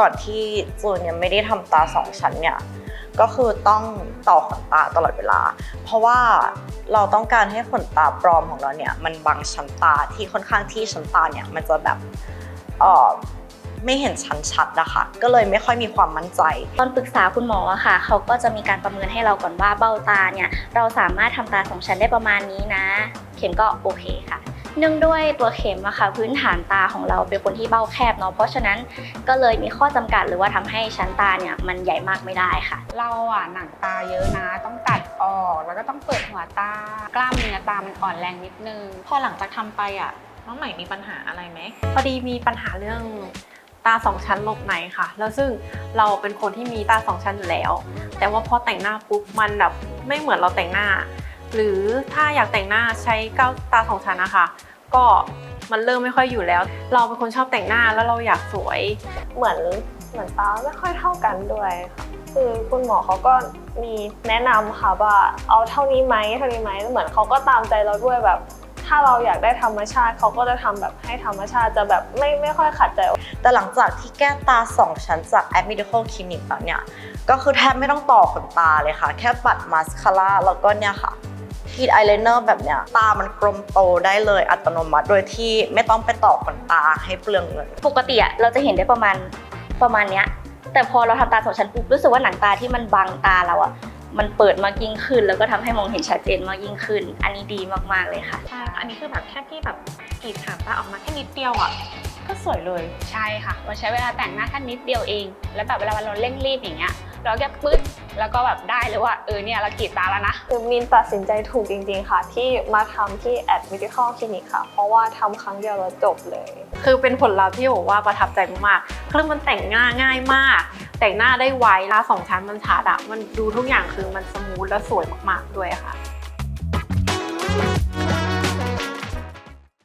ก่อนที่จูนยังไม่ได้ทำตาสองชั้นเนี่ยก็คือต้องต่อขนตาตลอดเวลา เพราะว่าเราต้องการให้ขนตาปลอมของเราเนี่ยมันบังชั้นตาที่ค่อนข้างที่ชั้นตาเนี่ยมันจะแบบเออไม่เห็นชั้นชัดนะคะก็เลยไม่ค่อยมีความมั่นใจ ตอนปรึกษาคุณหมออะค่ะ เขาก็จะมีการประเมินให้เราก่อนว่าเบ้าตาเนี่ยเราสามารถทำตาสองชั้นได้ประมาณนี้นะ เข็มก็โอเคค่ะ เนื่องด้วยตัวเข็มอะค่ะพื้นฐานตาของเราเป็นคนที่เบ้าแคบเนาะเพราะฉะนั้นก็เลยมีข้อจำกัดหรือว่าทำให้ชั้นตาเนี่ยมันใหญ่มากไม่ได้ค่ะ เราอะหนังตาเยอะนะต้องตัดออกแล้วก็ต้องเปิดหัวตากล้ามเนื้อตามันอ่อนแรงนิดนึง พอหลังจากทำไปอะน้องใหม่มีปัญหาอะไรไหมพอดีมีปัญหาเรื่องตาสองชั้นหลบในค่ะ แล้วซึ่งเราเป็นคนที่มีตาสองชั้นอยู่แล้ว แต่ว่าพอแต่งหน้าปุ๊บมันแบบไม่เหมือนเราแต่งหน้า หรือถ้าอยากแต่งหน้าใช้เก้าตาสองชั้นนะคะ ก็มันเริ่มไม่ค่อยอยู่แล้ว เราเป็นคนชอบแต่งหน้าแล้วเราอยากสวย เหมือนเหมือนตาไม่ค่อยเท่ากันด้วยค่ะคือคุณหมอเขาก็มีแนะนำค่ะว่าเอาเท่านี้ไหมเท่านี้ไหมเหมือนเขาก็ตามใจเราด้วยแบบ ถ้าเราอยากได้ธรรมชาติเขาก็จะทำแบบให้ธรรมชาติจะแบบไม่ไม่ค่อยขัดใจ แต่หลังจากที่แก้ตา 2 ชั้นจาก a d Medical Clinic แล้วเนี่ย ก็คือแทบไม่ต้องต่อขนตาเลยค่ะ แค่ปัดมาสคาร่าแล้วก็เนี่ยค่ะ ทีดอายไลเนอร์แบบเนี้ยตามันกลมโตได้เลยอัตโนมัติ โดยที่ไม่ต้องไปต่อขนตาให้เปลืองเงินปกติอะเราจะเห็นได้ประมาณประมาณเนี้ย แต่พอเราทำตาสองชั้นปุ๊บรู้สึกว่าหนังตาที่มันบังตาเราอะมันเปิดมากยิ่งขึ้น แล้วก็ทำให้มองเห็นชัดเจนมากยิ่งขึ้น อันนี้ดีมากๆเลยค่ะใช่ค่ะอันนี้คือแบบแค่ที่แบบกรีดหางตาออกมาแค่นิดเดียวอะก็สวยเลยใช่ค่ะมันใช้เวลาแต่งหน้าแค่นิดเดียวเอง แล้วแบบเวลาเราเร่งรีบอย่างเงี้ย เราแค่ปึ๊ดแล้วก็แบบได้เลยว่าเออเนี่ยเรากรีดตาแล้วนะคือมินตัดสินใจถูกจริง ๆ ค่ะ ที่มาทำที่ Ad Medical Clinic ค่ะ เพราะว่าทำครั้งเดียวแล้วจบเลย คือเป็นผลลัพธ์ที่บอกว่าประทับใจมากๆคือมันแต่งหน้าง่ายมาก แต่งหน้าได้ไวตาสองชั้นมันชัดอะมันดูทุกอย่างคือมันสมูทและสวยมากๆด้วยค่ะ